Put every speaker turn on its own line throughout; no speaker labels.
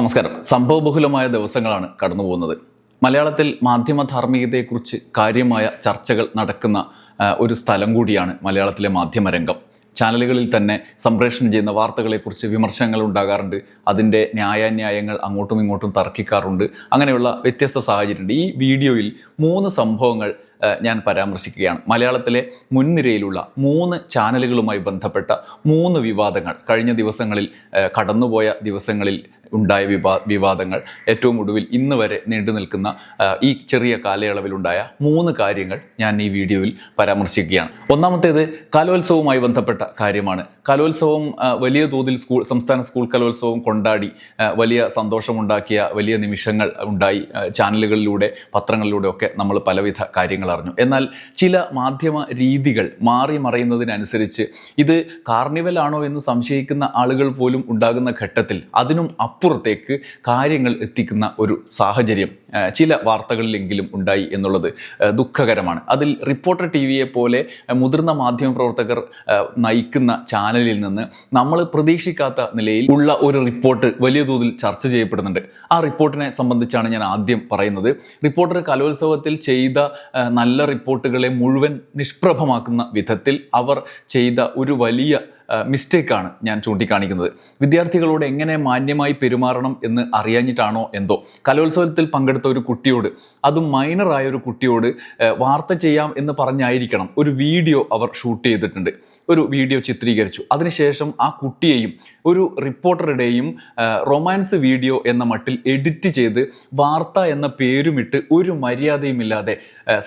നമസ്കാരം. സംഭവബഹുലമായ ദിവസങ്ങളാണ് കടന്നു പോകുന്നത് മലയാളത്തിൽ മാധ്യമ ധാർമ്മികതയെക്കുറിച്ച് കാര്യമായ ചർച്ചകൾ നടക്കുന്ന ഒരു സ്ഥലം കൂടിയാണ് മലയാളത്തിലെ മാധ്യമരംഗം. ചാനലുകളിൽ തന്നെ സംപ്രേഷണം ചെയ്യുന്ന വാർത്തകളെക്കുറിച്ച് വിമർശനങ്ങൾ ഉണ്ടാകാറുണ്ട്. അതിന്റെ ന്യായാന്യായങ്ങൾ അങ്ങോട്ടും ഇങ്ങോട്ടും തർക്കിക്കാറുണ്ട്. അങ്ങനെയുള്ള വ്യത്യസ്ത സാഹചര്യമുണ്ട്. ഈ വീഡിയോയിൽ മൂന്ന് സംഭവങ്ങൾ ഞാൻ പരാമർശിക്കുകയാണ്. മലയാളത്തിലെ മുൻനിരയിലുള്ള മൂന്ന് ചാനലുകളുമായി ബന്ധപ്പെട്ട മൂന്ന് വിവാദങ്ങൾ. കഴിഞ്ഞ ദിവസങ്ങളിൽ കടന്നുപോയ ദിവസങ്ങളിൽ ഉണ്ടായ വിവാ വിവാദങ്ങൾ. ഏറ്റവും ഒടുവിൽ ഇന്ന് വരെ നീണ്ടു നിൽക്കുന്ന ഈ ചെറിയ കാലയളവിലുണ്ടായ മൂന്ന് കാര്യങ്ങൾ ഞാൻ ഈ വീഡിയോയിൽ പരാമർശിക്കുകയാണ്. ഒന്നാമത്തേത് കലോത്സവവുമായി ബന്ധപ്പെട്ട കാര്യമാണ്. കലോത്സവം വലിയ തോതിൽ സ്കൂൾ സംസ്ഥാന സ്കൂൾ കലോത്സവം കൊണ്ടാടി വലിയ സന്തോഷമുണ്ടാക്കിയ വലിയ നിമിഷങ്ങൾ ഉണ്ടായി. ചാനലുകളിലൂടെ പത്രങ്ങളിലൂടെ ഒക്കെ നമ്മൾ പലവിധ കാര്യങ്ങൾ അറിഞ്ഞു എന്നാൽ ചില മാധ്യമ രീതികൾ മാറി മറയുന്നതിനനുസരിച്ച് ഇത് കാർണിവൽ ആണോ എന്ന് സംശയിക്കുന്ന ആളുകൾ പോലും ഉണ്ടാകുന്ന ഘട്ടത്തിൽ അതിനും അപ്പുറത്തേക്ക് കാര്യങ്ങൾ എത്തിക്കുന്ന ഒരു സാഹചര്യം ചില വാർത്തകളിലെങ്കിലും ഉണ്ടായി എന്നുള്ളത് ദുഃഖകരമാണ്. അതിൽ റിപ്പോർട്ടർ ടി വിയെ പോലെ മുതിർന്ന മാധ്യമ പ്രവർത്തകർ നയിക്കുന്ന ചാനലിൽ നിന്ന് നമ്മൾ പ്രതീക്ഷിക്കാത്ത നിലയിൽ ഉള്ള ഒരു റിപ്പോർട്ട് വലിയ തോതിൽ ചർച്ച ചെയ്യപ്പെടുന്നുണ്ട്. ആ റിപ്പോർട്ടിനെ സംബന്ധിച്ചാണ് ഞാൻ ആദ്യം പറയുന്നത്. റിപ്പോർട്ടർ കലോത്സവത്തിൽ ചെയ്ത നല്ല റിപ്പോർട്ടുകളെ മുഴുവൻ നിഷ്പ്രഭമാക്കുന്ന വിധത്തിൽ അവർ ചെയ്ത ഒരു വലിയ മിസ്റ്റേക്കാണ് ഞാൻ ചൂണ്ടിക്കാണിക്കുന്നത്. വിദ്യാർത്ഥികളോട് എങ്ങനെ മാന്യമായി പെരുമാറണം എന്ന് അറിയാഞ്ഞിട്ടാണോ എന്തോ? കലോത്സവത്തിൽ പങ്കെടുത്ത ഒരു കുട്ടിയോട് അതും മൈനറായ ഒരു കുട്ടിയോട് വാർത്ത ചെയ്യാം എന്ന് പറഞ്ഞായിരിക്കണം ഒരു വീഡിയോ അവർ ഷൂട്ട് ചെയ്തിട്ടുണ്ട്. ഒരു വീഡിയോ ചിത്രീകരിച്ചു. അതിനുശേഷം ആ കുട്ടിയെയും ഒരു റിപ്പോർട്ടറുടെയും റൊമാൻസ് വീഡിയോ എന്ന മട്ടിൽ എഡിറ്റ് ചെയ്ത് വാർത്ത എന്ന പേരുമിട്ട് ഒരു മര്യാദയുമില്ലാതെ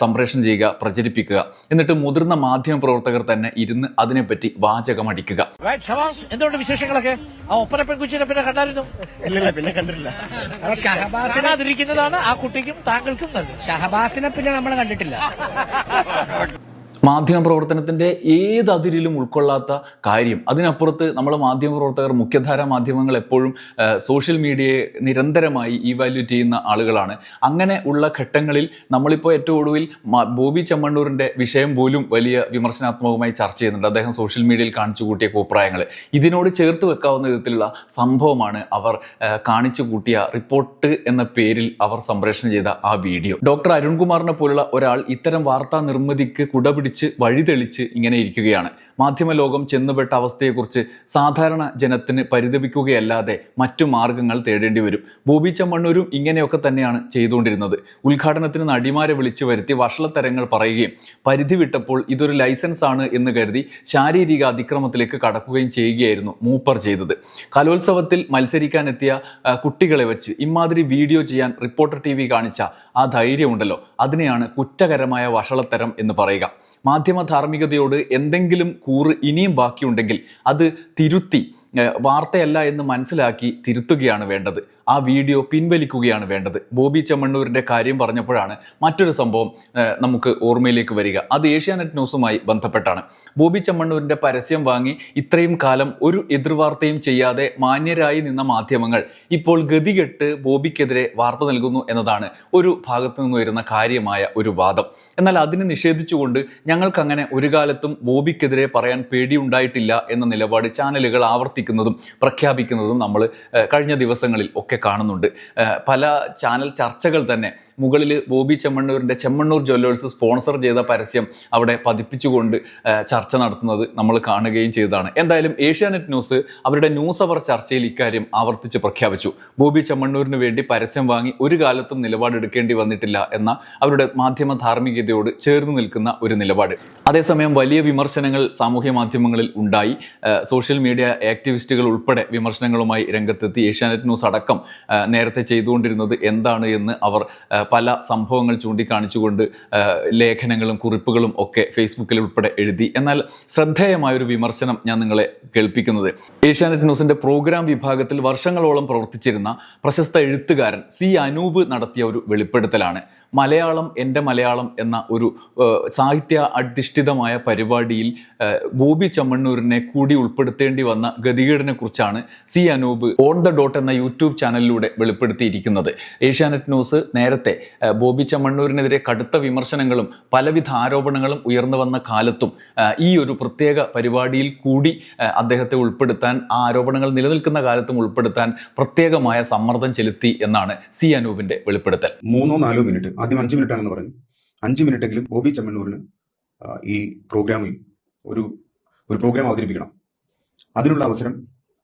സംപ്രേഷണം ചെയ്യുക പ്രചരിപ്പിക്കുക. എന്നിട്ട് മുതിർന്ന മാധ്യമ പ്രവർത്തകർ തന്നെ ഇരുന്ന് അതിനെപ്പറ്റി വാചകമടിക്കുക.
ഷവാസ് എന്തുകൊണ്ട് വിശേഷങ്ങളൊക്കെ? ആ ഒപ്പന പെൺകുച്ചിനെ പിന്നെ കണ്ടായിരുന്നു?
ഇല്ലല്ല പിന്നെ കണ്ടിട്ടില്ല.
ഷഹബാസിനെ
കാണാതിരിക്കുന്നതാണ് ആ കുട്ടിക്കും താങ്കൾക്കും നല്ലത്.
ഷഹബാസിനെ പിന്നെ നമ്മൾ കണ്ടിട്ടില്ല.
മാധ്യമ പ്രവർത്തനത്തിന്റെ ഏത് അതിരിലും ഉൾക്കൊള്ളാത്ത കാര്യം. അതിനപ്പുറത്ത് നമ്മൾ മാധ്യമപ്രവർത്തകർ മുഖ്യധാര മാധ്യമങ്ങൾ എപ്പോഴും സോഷ്യൽ മീഡിയയെ നിരന്തരമായി ഇവാലുവേറ്റ് ചെയ്യുന്ന ആളുകളാണ്. അങ്ങനെ ഉള്ള ഘട്ടങ്ങളിൽ നമ്മളിപ്പോൾ ഏറ്റവും ഒടുവിൽ ബോബി ചെമ്മണ്ണൂരിന്റെ വിഷയം പോലും വലിയ വിമർശനാത്മകമായി ചർച്ച ചെയ്യുന്നുണ്ട്. അദ്ദേഹം സോഷ്യൽ മീഡിയയിൽ കാണിച്ചു കൂട്ടിയ കോപ്രായങ്ങൾ ഇതിനോട് ചേർത്ത് വെക്കാവുന്ന വിധത്തിലുള്ള സംഭവമാണ് അവർ കാണിച്ചു കൂട്ടിയ റിപ്പോർട്ട് എന്ന പേരിൽ അവർ സംപ്രേഷണം ചെയ്ത ആ വീഡിയോ. ഡോക്ടർ അരുൺകുമാറിനെ പോലുള്ള ഒരാൾ ഇത്തരം വാർത്താ നിർമ്മിതിക്ക് കുടപിടിച്ച് വഴിതെളിച്ച് ഇങ്ങനെ ഇരിക്കുകയാണ്. മാധ്യമ ലോകം ചെന്നുപെട്ട അവസ്ഥയെക്കുറിച്ച് സാധാരണ ജനത്തിന് പരിതപിക്കുകയല്ലാതെ മറ്റു മാർഗങ്ങൾ തേടേണ്ടി വരും. ബോബി ചെമ്മണ്ണൂരും ഇങ്ങനെയൊക്കെ തന്നെയാണ് ചെയ്തുകൊണ്ടിരുന്നത്. ഉദ്ഘാടനത്തിന് നടിമാരെ വിളിച്ചു വരുത്തി വഷളത്തരങ്ങൾ പറയുകയും പരിധി വിട്ടപ്പോൾ ഇതൊരു ലൈസൻസ് ആണ് എന്ന് കരുതി ശാരീരിക അതിക്രമത്തിലേക്ക് കടക്കുകയും ചെയ്യുകയായിരുന്നു മൂപ്പർ ചെയ്തത്. കലോത്സവത്തിൽ മത്സരിക്കാനെത്തിയ കുട്ടികളെ വെച്ച് ഇമാതിരി വീഡിയോ ചെയ്യാൻ റിപ്പോർട്ടർ ടി കാണിച്ച ആ ധൈര്യമുണ്ടല്ലോ. അതിനെയാണ് കുറ്റകരമായ വഷളത്തരം എന്ന് പറയുക. മാധ്യമ ധാർമ്മികതയോട് എന്തെങ്കിലും കൂറ് ഇനിയും ബാക്കിയുണ്ടെങ്കിൽ അത് തിരുത്തി വാർത്തയല്ല എന്ന് മനസ്സിലാക്കി തിരുത്തുകയാണ് വേണ്ടത്. ആ വീഡിയോ പിൻവലിക്കുകയാണ് വേണ്ടത്. ബോബി ചെമ്മണ്ണൂരിന്റെ കാര്യം പറഞ്ഞപ്പോഴാണ് മറ്റൊരു സംഭവം നമുക്ക് ഓർമ്മയിലേക്ക് വരിക. അത് ഏഷ്യാനെറ്റ് ന്യൂസുമായി ബന്ധപ്പെട്ടാണ്. ബോബി ചെമ്മണ്ണൂരിന്റെ പരസ്യം വാങ്ങി ഇത്രയും കാലം ഒരു എതിർവാർത്തയും ചെയ്യാതെ മാന്യരായി നിന്ന മാധ്യമങ്ങൾ ഇപ്പോൾ ഗതികെട്ട് ബോബിക്കെതിരെ വാർത്ത നൽകുന്നു എന്നതാണ് ഒരു ഭാഗത്തു നിന്ന് വരുന്ന കാര്യമായ ഒരു വാദം. എന്നാൽ അതിനെ നിഷേധിച്ചുകൊണ്ട് ഞങ്ങൾക്കങ്ങനെ ഒരു കാലത്തും ബോബിക്കെതിരെ പറയാൻ പേടിയുണ്ടായിട്ടില്ല എന്ന നിലപാട് ചാനലുകൾ ആവർത്തിക്കുന്നതും പ്രഖ്യാപിക്കുന്നതും നമ്മൾ കഴിഞ്ഞ ദിവസങ്ങളിൽ ഒക്കെ കാണുന്നുണ്ട്. പല ചാനൽ ചർച്ചകൾ തന്നെ മുകളിൽ ബോബി ചെമ്മണ്ണൂരിന്റെ ചെമ്മണ്ണൂർ ജ്വല്ലേഴ്സ് സ്പോൺസർ ചെയ്ത പരസ്യം അവിടെ പതിപ്പിച്ചുകൊണ്ട് ചർച്ച നടത്തുന്നത് നമ്മൾ കാണുകയും ചെയ്തതാണ്. എന്തായാലും ഏഷ്യാനെറ്റ് ന്യൂസ് അവരുടെ ന്യൂസ് അവർ ചർച്ചയിൽ ഇക്കാര്യം ആവർത്തിച്ച് പ്രഖ്യാപിച്ചു. ബോബി ചെമ്മണ്ണൂരിന് വേണ്ടി പരസ്യം വാങ്ങി ഒരു കാലത്തും നിലപാടെടുക്കേണ്ടി വന്നിട്ടില്ല എന്ന അവരുടെ മാധ്യമ ധാർമ്മികതയോട് ചേർന്ന് നിൽക്കുന്ന ഒരു നിലപാട്. അതേസമയം വലിയ വിമർശനങ്ങൾ സാമൂഹ്യ മാധ്യമങ്ങളിൽ ഉണ്ടായി. സോഷ്യൽ മീഡിയ ആക്ടിവിസ്റ്റുകൾ ഉൾപ്പെടെ വിമർശനങ്ങളുമായി രംഗത്തെത്തി ഏഷ്യാനെറ്റ് ന്യൂസ് അടക്കം നേരത്തെ ചെയ്തുകൊണ്ടിരുന്നത് എന്താണ് എന്ന് അവർ പല സംഭവങ്ങൾ ചൂണ്ടിക്കാണിച്ചുകൊണ്ട് ലേഖനങ്ങളും കുറിപ്പുകളും ഒക്കെ ഫേസ്ബുക്കിൽ ഉൾപ്പെടെ എഴുതി. എന്നാൽ ശ്രദ്ധേയമായൊരു വിമർശനം ഞാൻ നിങ്ങളെ കേൾപ്പിക്കുന്നത്. ഏഷ്യാനെറ്റ് ന്യൂസിന്റെ പ്രോഗ്രാം വിഭാഗത്തിൽ വർഷങ്ങളോളം പ്രവർത്തിച്ചിരുന്ന പ്രശസ്ത എഴുത്തുകാരൻ സി അനൂപ് നടത്തിയ ഒരു വെളിപ്പെടുത്തലാണ്. മലയാളം എന്റെ മലയാളം എന്ന ഒരു സാഹിത്യ അധിഷ്ഠിതമായ പരിപാടിയിൽ ബോബി ചമ്മണ്ണൂരിനെ കൂടി ഉൾപ്പെടുത്തേണ്ടി വന്ന ഗതി കുറിച്ചാണ് C Anoop on the dot എന്ന യൂട്യൂബ് ചാനലിലൂടെ വെളിപ്പെടുത്തിയിരിക്കുന്നത്. ഏഷ്യാനെറ്റ് ന്യൂസ് നേരത്തെ ബോബി ചമ്മണ്ണൂരിനെതിരെ കടുത്ത വിമർശനങ്ങളും പലവിധ ആരോപണങ്ങളും ഉയർന്നു വന്ന കാലത്തും ഈ ഒരു പ്രത്യേക പരിപാടിയിൽ കൂടി അദ്ദേഹത്തെ ഉൾപ്പെടുത്താൻ ആ ആരോപണങ്ങൾ നിലനിൽക്കുന്ന കാലത്തും ഉൾപ്പെടുത്താൻ പ്രത്യേകമായ സമ്മർദ്ദം ചെലുത്തി എന്നാണ് സി അനൂപിന്റെ വെളിപ്പെടുത്തൽ.
മൂന്നോ നാലോ മിനിറ്റ് ആദ്യം അഞ്ച് മിനിറ്റ് ആണെന്ന് പറഞ്ഞു. അഞ്ച് മിനിറ്റെങ്കിലും ബോബി ചെമ്മണ്ണൂരിന് ഈ പ്രോഗ്രാമിൽ ഒരു ഒരു പ്രോഗ്രാം അവതരിപ്പിക്കണം. അതിനുള്ള അവസരം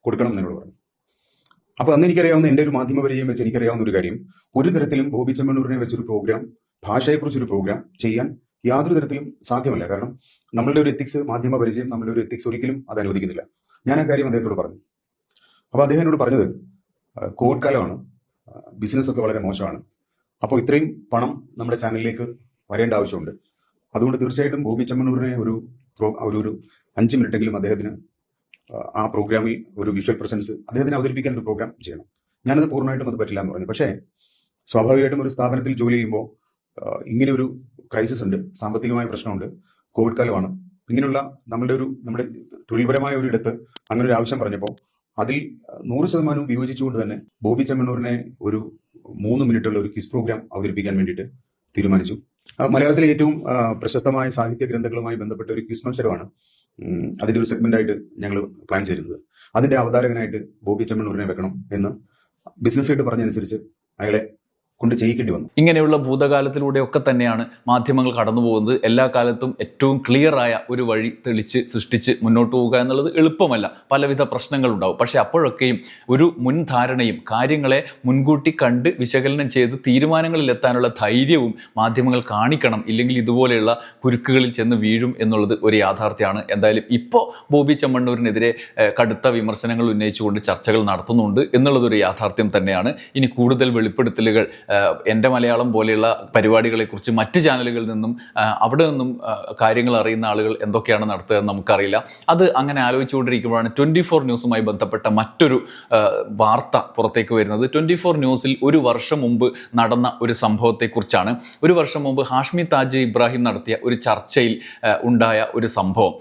കൊടുക്കണം എന്നോട് പറഞ്ഞു. അപ്പൊ അന്ന് എനിക്കറിയാവുന്ന എന്റെ ഒരു മാധ്യമ പരിചയം വെച്ച് എനിക്കറിയാവുന്ന ഒരു കാര്യം ഒരു തരത്തിലും ബോബി ചെമ്മണ്ണൂരിനെ വെച്ചൊരു പ്രോഗ്രാം ഭാഷയെക്കുറിച്ചൊരു പ്രോഗ്രാം ചെയ്യാൻ യാതൊരു തരത്തിലും സാധ്യമല്ല. കാരണം നമ്മളുടെ ഒരു എത്തിക്സ് മാധ്യമ പരിചയം നമ്മളുടെ ഒരു എത്തിക്സ് ഒരിക്കലും അത് അനുവദിക്കുന്നില്ല. ഞാൻ ആ കാര്യം അദ്ദേഹത്തോട് പറഞ്ഞു. അപ്പോൾ അദ്ദേഹം എന്നോട് പറഞ്ഞത് കോവിഡ് കാലമാണ്. ബിസിനസ് ഒക്കെ വളരെ മോശമാണ്. അപ്പോൾ ഇത്രയും പണം നമ്മുടെ ചാനലിലേക്ക് വരേണ്ട ആവശ്യമുണ്ട്. അതുകൊണ്ട് തീർച്ചയായിട്ടും ബോബി ചെമ്മണ്ണൂരിനെ ഒരു ഒരു ഒരു അഞ്ച് മിനിറ്റെങ്കിലും അദ്ദേഹത്തിന് ആ, പ്രോഗ്രാമിൽ ഒരു വിഷ്വൽ പ്രസൻസ് അദ്ദേഹത്തിന് അവതരിപ്പിക്കാൻ ഒരു പ്രോഗ്രാം ചെയ്യണം. ഞാനത് പൂർണമായിട്ടും അത് പറ്റില്ല എന്ന് പറഞ്ഞു പക്ഷേ സ്വാഭാവികമായിട്ടും ഒരു സ്ഥാപനത്തിൽ ജോലി ചെയ്യുമ്പോൾ ഇങ്ങനെ ഒരു ക്രൈസിസ് ഉണ്ട് സാമ്പത്തികമായ പ്രശ്നമുണ്ട് കോവിഡ് കാലമാണ്. ഇങ്ങനെയുള്ള നമ്മുടെ ഒരു നമ്മുടെ തൊഴിൽപരമായ ഒരു ഇടത്ത് അങ്ങനെ ഒരു ആവശ്യം പറഞ്ഞപ്പോൾ അതിൽ നൂറ് ശതമാനവും വിയോജിച്ചുകൊണ്ട് തന്നെ ബോബി ചെമ്മണ്ണൂരിനെ ഒരു മൂന്ന് മിനിറ്റുള്ള ഒരു കിസ് പ്രോഗ്രാം അവതരിപ്പിക്കാൻ വേണ്ടിയിട്ട് തീരുമാനിച്ചു. മലയാളത്തിലെ ഏറ്റവും പ്രശസ്തമായ സാഹിത്യ ഗ്രന്ഥങ്ങളുമായി ബന്ധപ്പെട്ട ഒരു ക്വിസ് മത്സരമാണ് ഉം, അതിന്റെ ഒരു സെഗ്മെന്റ് ആയിട്ട് ഞങ്ങൾ പ്ലാൻ ചെയ്തിരുന്നത്. അതിന്റെ അവതാരകനായിട്ട് ബോബി ചെമ്മണ്ണൂരിനെ വെക്കണം എന്ന്. ബിസിനസ് ആയിട്ട് പറഞ്ഞനുസരിച്ച് അയാളെ കൊണ്ട് ചെയ്യിക്കേണ്ടി വന്നു.
ഇങ്ങനെയുള്ള ഭൂതകാലത്തിലൂടെ ഒക്കെ തന്നെയാണ് മാധ്യമങ്ങൾ കടന്നു പോകുന്നത് എല്ലാ കാലത്തും ഏറ്റവും ക്ലിയർ ആയ ഒരു വഴി തെളിച്ച് സൃഷ്ടിച്ച് മുന്നോട്ട് പോവുക എന്നുള്ളത് എളുപ്പമല്ല. പലവിധ പ്രശ്നങ്ങൾ ഉണ്ടാവും. പക്ഷേ അപ്പോഴൊക്കെയും ഒരു മുൻധാരണയും കാര്യങ്ങളെ മുൻകൂട്ടി കണ്ട് വിശകലനം ചെയ്ത് തീരുമാനങ്ങളിൽ എത്താനുള്ള ധൈര്യവും മാധ്യമങ്ങൾ കാണിക്കണം. ഇല്ലെങ്കിൽ ഇതുപോലെയുള്ള കുരുക്കുകളിൽ ചെന്ന് വീഴും എന്നുള്ളത് ഒരു യാഥാർത്ഥ്യമാണ്. എന്തായാലും ഇപ്പോൾ ബോബി ചെമ്മണ്ണൂരിനെതിരെ കടുത്ത വിമർശനങ്ങൾ ഉന്നയിച്ചുകൊണ്ട് ചർച്ചകൾ നടത്തുന്നുണ്ട് എന്നുള്ളതൊരു യാഥാർത്ഥ്യം തന്നെയാണ്. ഇനി കൂടുതൽ വെളിപ്പെടുത്തലുകൾ എന്റെ മലയാളം പോലെയുള്ള പരിപാടികളെക്കുറിച്ച് മറ്റ് ചാനലുകളിൽ നിന്നും അവിടെ നിന്നും കാര്യങ്ങൾ അറിയുന്ന ആളുകൾ എന്തൊക്കെയാണ് നടത്തുക എന്ന് നമുക്കറിയില്ല. അത് അങ്ങനെ ആലോചിച്ചുകൊണ്ടിരിക്കുമ്പോഴാണ് ട്വന്റി ഫോർ ന്യൂസുമായി ബന്ധപ്പെട്ട മറ്റൊരു വാർത്ത പുറത്തേക്ക് വരുന്നത്. ട്വന്റി ഫോർ ന്യൂസിൽ ഒരു വർഷം മുമ്പ് നടന്ന ഒരു സംഭവത്തെക്കുറിച്ചാണ്. ഒരു വർഷം മുമ്പ് ഹാഷ്മി താജ് ഇബ്രാഹിം നടത്തിയ ഒരു ചർച്ചയിൽ ഉണ്ടായ ഒരു സംഭവം.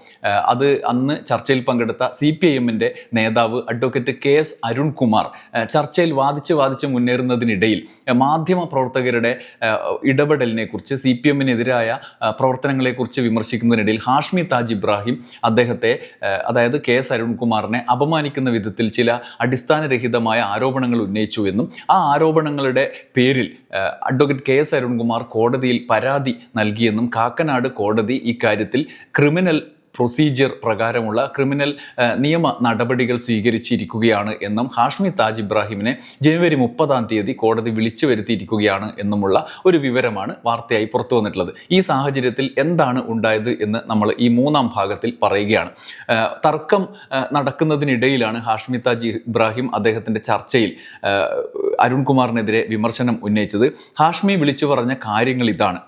അത് അന്ന് ചർച്ചയിൽ പങ്കെടുത്ത സി പി ഐ എമ്മിന്റെ നേതാവ് അഡ്വക്കേറ്റ് കെ എസ് അരുൺകുമാർ ചർച്ചയിൽ വാദിച്ച് വാദിച്ച് മുന്നേറുന്നതിനിടയിൽ ഏഹ്, മാധ്യമ പ്രവർത്തകരുടെ ഇടപെടലിനെ കുറിച്ച് സി പി എമ്മിനെതിരായ പ്രവർത്തനങ്ങളെക്കുറിച്ച് വിമർശിക്കുന്നതിനിടയിൽ ഹാഷ്മി താജ് ഇബ്രാഹിം അദ്ദേഹത്തെ അതായത് കെ എസ് അരുൺകുമാറിനെ അപമാനിക്കുന്ന വിധത്തിൽ ചില അടിസ്ഥാനരഹിതമായ ആരോപണങ്ങൾ ഉന്നയിച്ചു എന്നും ആ ആരോപണങ്ങളുടെ പേരിൽ അഡ്വക്കേറ്റ് കെ എസ് അരുൺകുമാർ കോടതിയിൽ പരാതി നൽകിയെന്നും കാക്കനാട് കോടതി ഇക്കാര്യത്തിൽ ക്രിമിനൽ പ്രൊസീജിയർ പ്രകാരമുള്ള ക്രിമിനൽ നിയമ നടപടികൾ സ്വീകരിച്ചിരിക്കുകയാണ് എന്നും ഹാഷ്മി താജ് ഇബ്രാഹിമിനെ ജനുവരി മുപ്പതാം തീയതി കോടതി വിളിച്ചു വരുത്തിയിരിക്കുകയാണ് എന്നുമുള്ള ഒരു വിവരമാണ് വാർത്തയായി പുറത്തു വന്നിട്ടുള്ളത്. ഈ സാഹചര്യത്തിൽ എന്താണ് ഉണ്ടായത് എന്ന് നമ്മൾ ഈ മൂന്നാം ഭാഗത്തിൽ പറയുകയാണ്. തർക്കം നടക്കുന്നതിനിടയിലാണ് ഹാഷ്മി താജ് ഇബ്രാഹിം അദ്ദേഹത്തിന്റെ ചർച്ചയിൽ അരുൺകുമാറിനെതിരെ വിമർശനം ഉന്നയിച്ചത്. ഹാഷ്മി വിളിച്ചു പറഞ്ഞ കാര്യങ്ങൾ ഇതാണ്.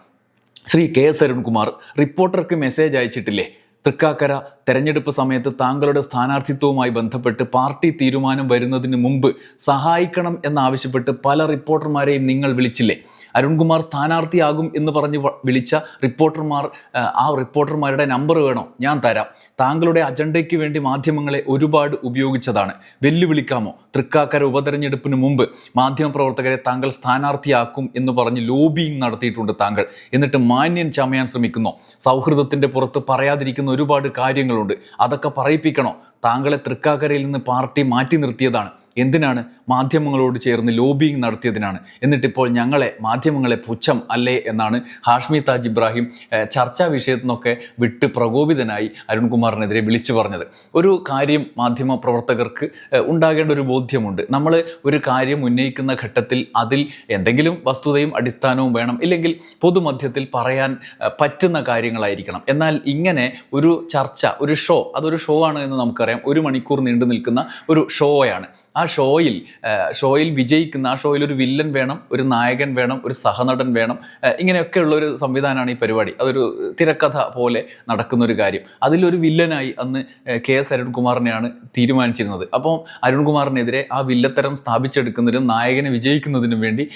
ശ്രീ കെ എസ് അരുൺകുമാർ റിപ്പോർട്ടർക്ക് മെസ്സേജ് അയച്ചിട്ടില്ലേ? തൃക്കാക്കര തെരഞ്ഞെടുപ്പ് സമയത്ത് താങ്കളുടെ സ്ഥാനാർത്ഥിത്വവുമായി ബന്ധപ്പെട്ട് പാർട്ടി തീരുമാനം വരുന്നതിന് മുമ്പ് സഹായിക്കണം എന്നാവശ്യപ്പെട്ട് പല റിപ്പോർട്ടർമാരെയും നിങ്ങൾ വിളിച്ചില്ലേ? അരുൺകുമാർ സ്ഥാനാർത്ഥിയാകും എന്ന് പറഞ്ഞ് വിളിച്ച റിപ്പോർട്ടർമാർ ആ, റിപ്പോർട്ടർമാരുടെ നമ്പർ വേണോ? ഞാൻ തരാം. താങ്കളുടെ അജണ്ടയ്ക്ക് വേണ്ടി മാധ്യമങ്ങളെ ഒരുപാട് ഉപയോഗിച്ചതാണ്. വെല്ലുവിളിക്കാമോ? തൃക്കാക്കര ഉപതെരഞ്ഞെടുപ്പിന് മുമ്പ് മാധ്യമപ്രവർത്തകരെ താങ്കൾ സ്ഥാനാർത്ഥിയാക്കും എന്ന് പറഞ്ഞ് ലോബിയിങ് നടത്തിയിട്ടുണ്ട് താങ്കൾ. എന്നിട്ട് മാന്യൻ ചമയാൻ ശ്രമിക്കുന്നു. സൗഹൃദത്തിന്റെ പുറത്ത് പറയാതിരിക്കുന്ന ഒരുപാട് കാര്യങ്ങളുണ്ട്. അതൊക്കെ പറയിപ്പിക്കണോ? താങ്കളെ തൃക്കാക്കരയിൽ നിന്ന് പാർട്ടി മാറ്റി നിർത്തിയതാണ്. എന്തിനാണ്? മാധ്യമങ്ങളോട് ചേർന്ന് ലോബിയിങ് നടത്തിയതിനാണ്. എന്നിട്ടിപ്പോൾ ഞങ്ങളെ മാധ്യമങ്ങളെ പുച്ഛം അല്ലേ എന്നാണ് ഹാഷ്മി താജ് ഇബ്രാഹിം ചർച്ചാ വിഷയത്തിൽ നിന്നൊക്കെ വിട്ട് പ്രകോപിതനായി അരുൺകുമാറിനെതിരെ വിളിച്ചു പറഞ്ഞത്. ഒരു കാര്യം മാധ്യമ പ്രവർത്തകർക്ക് ഉണ്ടാകേണ്ട ഒരു ബോധ്യമുണ്ട്. നമ്മൾ ഒരു കാര്യം ഉന്നയിക്കുന്ന ഘട്ടത്തിൽ അതിൽ എന്തെങ്കിലും വസ്തുതയും അടിസ്ഥാനവും വേണം. ഇല്ലെങ്കിൽ പൊതുമധ്യത്തിൽ പറയാൻ പറ്റുന്ന കാര്യങ്ങളായിരിക്കണം. എന്നാൽ ഇങ്ങനെ ഒരു ചർച്ച ഒരു ഷോ അതൊരു ഷോ ആണ് എന്ന് നമുക്കറിയാം. ഒരു മണിക്കൂർ നീണ്ടു നിൽക്കുന്ന ഒരു ഷോയാണ്. ആ ഷോയിൽ ഷോയിൽ വിജയിക്കുന്ന ആ ഷോയിൽ ഒരു വില്ലൻ വേണം ഒരു നായകൻ വേണം ഒരു സഹനടൻ വേണം ഇങ്ങനെയൊക്കെയുള്ള ഒരു സംവിധാനമാണ് ഈ പരിപാടി. അതൊരു തിരക്കഥ പോലെ നടക്കുന്ന ഒരു കാര്യം. അതിലൊരു വില്ലനായി അന്ന് കെ എസ് അരുൺകുമാറിനെയാണ് തീരുമാനിച്ചിരുന്നത്. അപ്പോൾ അരുൺകുമാറിനെതിരെ ആ വില്ലത്തരം സ്ഥാപിച്ചെടുക്കുന്നതിനും നായകനെ വിജയിക്കുന്നതിനും വേണ്ടി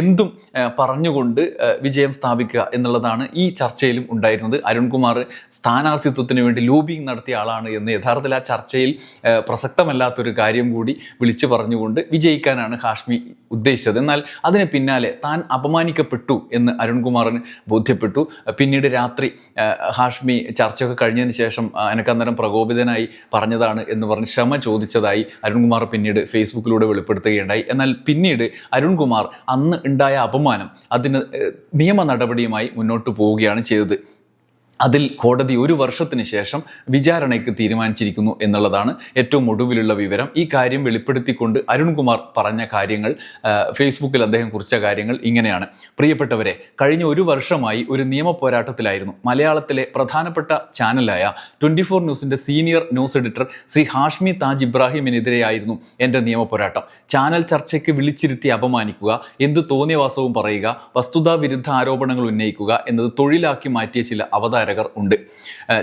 എന്തും പറഞ്ഞുകൊണ്ട് വിജയം സ്ഥാപിക്കുക എന്നുള്ളതാണ് ഈ ചർച്ചയിലും ഉണ്ടായിരുന്നത്. അരുൺകുമാർ സ്ഥാനാർത്ഥിത്വത്തിന് വേണ്ടി ലോബിങ് നടത്തിയ ആളാണ് എന്ന് യഥാർത്ഥത്തിൽ ആ ചർച്ചയിൽ പ്രസക്തമല്ലാത്തൊരു കാര്യം കൂടി വിളിച്ചു പറഞ്ഞുകൊണ്ട് വിജയിക്കാനാണ് ഹാഷ്മി ഉദ്ദേശിച്ചത്. എന്നാൽ അതിന് പിന്നാലെ താൻ അപമാനിക്കപ്പെട്ടു എന്ന് അരുൺകുമാറിന് ബോധ്യപ്പെട്ടു. പിന്നീട് രാത്രി ഹാഷ്മി ചർച്ചയൊക്കെ കഴിഞ്ഞതിന് ശേഷം എനക്കന്നേരം പ്രകോപിതനായി പറഞ്ഞതാണ് എന്ന് പറഞ്ഞ് ക്ഷമ ചോദിച്ചതായി അരുൺകുമാർ പിന്നീട് ഫേസ്ബുക്കിലൂടെ വെളിപ്പെടുത്തുകയുണ്ടായി. എന്നാൽ പിന്നീട് അരുൺകുമാർ അന്ന് ഉണ്ടായ അപമാനം അതിന് നിയമ നടപടിയുമായി മുന്നോട്ട് പോവുകയാണ് ചെയ്തത്. അതിൽ കോടതി ഒരു വർഷത്തിന് ശേഷം വിചാരണയ്ക്ക് തീരുമാനിച്ചിരിക്കുന്നു എന്നുള്ളതാണ് ഏറ്റവും ഒടുവിലുള്ള വിവരം. ഈ കാര്യം വെളിപ്പെടുത്തിക്കൊണ്ട് അരുൺകുമാർ പറഞ്ഞ കാര്യങ്ങൾ ഫേസ്ബുക്കിൽ അദ്ദേഹം കുറിച്ച കാര്യങ്ങൾ ഇങ്ങനെയാണ്. പ്രിയപ്പെട്ടവരെ കഴിഞ്ഞ ഒരു വർഷമായി ഒരു നിയമ പോരാട്ടത്തിലായിരുന്നു. മലയാളത്തിലെ പ്രധാനപ്പെട്ട ചാനലായ ട്വന്റി ഫോർ ന്യൂസിന്റെ senior news editor Shri Hashmi Taj ഇബ്രാഹിമിനെതിരെയായിരുന്നു എന്റെ നിയമ പോരാട്ടം. ചാനൽ ചർച്ചയ്ക്ക് വിളിച്ചിരുത്തി അപമാനിക്കുക എന്ത് തോന്നിയവാസവും പറയുക വസ്തുതാ വിരുദ്ധ ആരോപണങ്ങൾ ഉന്നയിക്കുക എന്നത് തൊഴിലാക്കി മാറ്റിയ ചില അവതാരകർ ഉണ്ട്.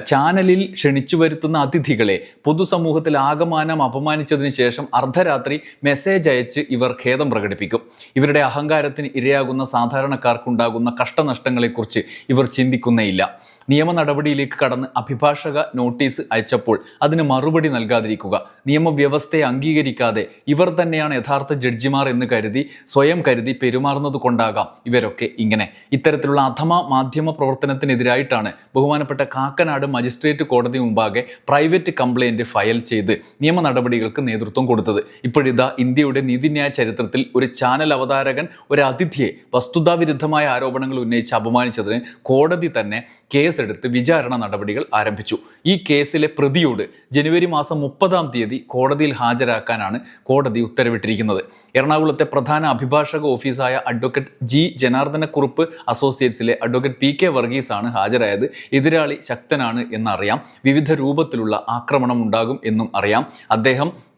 ചാനലിൽ ക്ഷണിച്ചു വരുത്തുന്ന അതിഥികളെ പൊതുസമൂഹത്തിൽ ആകമാനം അപമാനിച്ചതിന് ശേഷം അർദ്ധരാത്രി മെസ്സേജ് അയച്ച് ഇവർ ഖേദം പ്രകടിപ്പിക്കും. ഇവരുടെ അഹങ്കാരത്തിന് ഇരയാകുന്ന സാധാരണക്കാർക്കുണ്ടാകുന്ന കഷ്ടനഷ്ടങ്ങളെക്കുറിച്ച് ഇവർ ചിന്തിക്കുന്നേയില്ല. നിയമ നടപടിയിലേക്ക് കടന്ന് അഭിഭാഷക നോട്ടീസ് അയച്ചപ്പോൾ അതിന് മറുപടി നൽകാതിരിക്കുക. നിയമവ്യവസ്ഥയെ അംഗീകരിക്കാതെ ഇവർ തന്നെയാണ് യഥാർത്ഥ ജഡ്ജിമാർ എന്ന് കരുതി സ്വയം കരുതി പെരുമാറുന്നത് കൊണ്ടാകാം ഇവരൊക്കെ ഇങ്ങനെ. ഇത്തരത്തിലുള്ള അഥമ മാധ്യമ പ്രവർത്തനത്തിനെതിരായിട്ടാണ് ബഹുമാനപ്പെട്ട കാക്കനാട് മജിസ്ട്രേറ്റ് കോടതി മുമ്പാകെ പ്രൈവറ്റ് കംപ്ലൈന്റ് ഫയൽ ചെയ്ത് നിയമ നടപടികൾക്ക് നേതൃത്വം കൊടുത്തത്. ഇപ്പോഴിതാ ഇന്ത്യയുടെ നീതിന്യായ ചരിത്രത്തിൽ ഒരു ചാനൽ അവതാരകൻ ഒരു അതിഥിയെ വസ്തുതാവിരുദ്ധമായ ആരോപണങ്ങൾ ഉന്നയിച്ച് അപമാനിച്ചതിന് കോടതി തന്നെ കേസെടുത്ത് വിചാരണ നടപടികൾ ആരംഭിച്ചു. ഈ കേസിലെ പ്രതിയോട് ജനുവരി മാസം മുപ്പതാം തീയതി കോടതിയിൽ ഹാജരാക്കാനാണ് കോടതി ഉത്തരവിട്ടിരിക്കുന്നത്. എറണാകുളത്തെ പ്രധാന അഭിഭാഷക ഓഫീസായ അഡ്വക്കേറ്റ് ജി ജനാർദ്ദനക്കുറുപ്പ് അസോസിയേറ്റ്സിലെ അഡ്വക്കേറ്റ് പി കെ വർഗീസ് ആണ് ഹാജരായത്. എതിരാളി ശക്തനാണ് എന്നറിയാം. വിവിധ രൂപത്തിലുള്ള ആക്രമണം ഉണ്ടാകും എന്നും അറിയാം. അദ്ദേഹം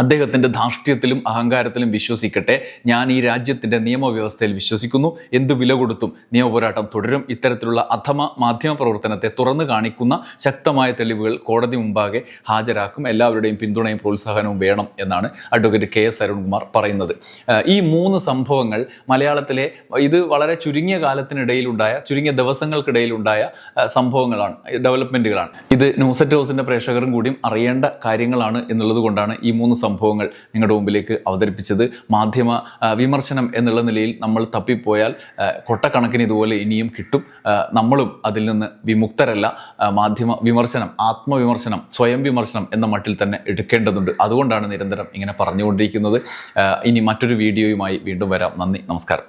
അദ്ദേഹത്തിന്റെ ധാർഷ്ട്യത്തിലും അഹങ്കാരത്തിലും വിശ്വസിക്കട്ടെ. ഞാൻ ഈ രാജ്യത്തിന്റെ നിയമവ്യവസ്ഥയിൽ വിശ്വസിക്കുന്നു. എന്തു വില കൊടുത്തും നിയമപോരാട്ടം തുടരും. ഇത്തരത്തിലുള്ള അധമ മാധ്യമ പ്രവർത്തനത്തെ തുറന്നു കാണിക്കുന്ന ശക്തമായ തെളിവുകൾ കോടതി മുമ്പാകെ ഹാജരാക്കും. എല്ലാവരുടെയും പിന്തുണയും പ്രോത്സാഹനവും വേണം എന്നാണ് അഡ്വക്കേറ്റ് കെ എസ് അരുൺകുമാർ പറയുന്നത്. ഈ മൂന്ന് സംഭവങ്ങൾ മലയാളത്തിലെ ഇത് വളരെ ചുരുങ്ങിയ കാലത്തിനിടയിലുണ്ടായ ചുരുങ്ങിയ ദിവസങ്ങൾക്കിടയിലുണ്ടായ സംഭവങ്ങളാണ് ഡെവലപ്മെന്റുകളാണ് ഇത് ന്യൂസ് അറ്റ് ഹൗസിന്റെ പ്രേക്ഷകരും കൂടിയും അറിയേണ്ട കാര്യങ്ങളാണ് എന്നുള്ളത് കൊണ്ടാണ് ഈ മൂന്ന് സംഭവങ്ങൾ നിങ്ങളുടെ മുമ്പിലേക്ക് അവതരിപ്പിച്ചത് മാധ്യമ വിമർശനം എന്നുള്ള നിലയിൽ നമ്മൾ തപ്പിപ്പോയാൽ കൊട്ടക്കണക്കിന് ഇതുപോലെ ഇനിയും കിട്ടും. നമ്മളും അതിൽ നിന്ന് വിമുക്തരല്ല. മാധ്യമ വിമർശനം ആത്മവിമർശനം സ്വയം വിമർശനം എന്ന മട്ടിൽ തന്നെ എടുക്കേണ്ടതുണ്ട്. അതുകൊണ്ടാണ് നിരന്തരം ഇങ്ങനെ പറഞ്ഞുകൊണ്ടിരിക്കുന്നത്. ഇനി മറ്റൊരു വീഡിയോയുമായി വീണ്ടും വരാം. നന്ദി നമസ്കാരം.